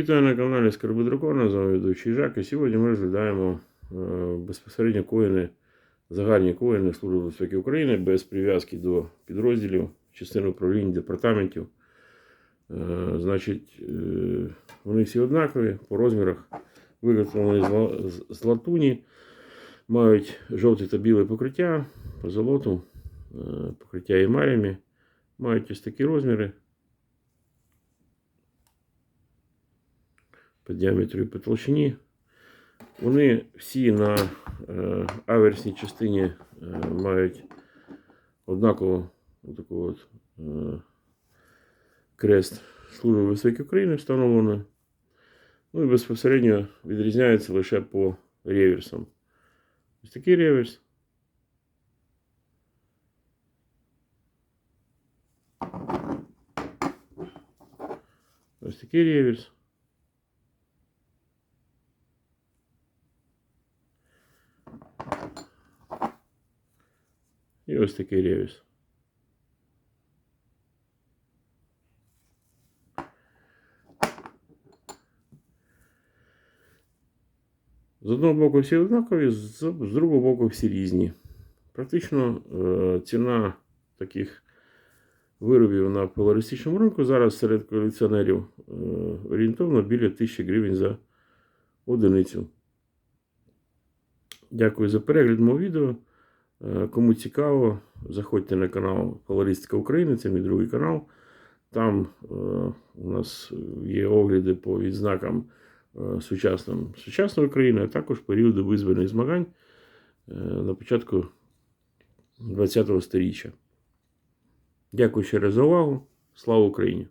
Вітаю на каналі Скарби Дракона, з вами ведучий Жак. І сьогодні ми розглядаємо е, безпосередньо коїни, загальні коїни Служби безпеки України без прив'язки до підрозділів, частин управлінь, департаментів. Е, Значить, е, вони всі однакові по розмірах, виготовлені з латуні, мають жовте та біле покриття, по золоту, покриття емалями, мають ось такі розміри. По діаметру і по толщині. Вони всі на е, аверсній частині е, мають однаково таку от, е, крест Служби безпеки України встановлено. Ну і безпосередньо відрізняється лише по реверсам. Ось такий реверс. Ось такий реверс. І ось такий реверс. З одного боку всі однакові, з, другого боку всі різні. Практично е, ціна таких виробів на поларистичному ринку зараз серед колекціонерів е, орієнтовно біля 1000 гривень за одиницю. Дякую за перегляд мого відео. Е, Кому цікаво, заходьте на канал Поларистика України, це мій другий канал. Там е, у нас є огляди по відзнакам е, сучасним, сучасної України, а також періоду визвольних змагань на початку ХХ століття. Дякую ще раз за увагу. Слава Україні!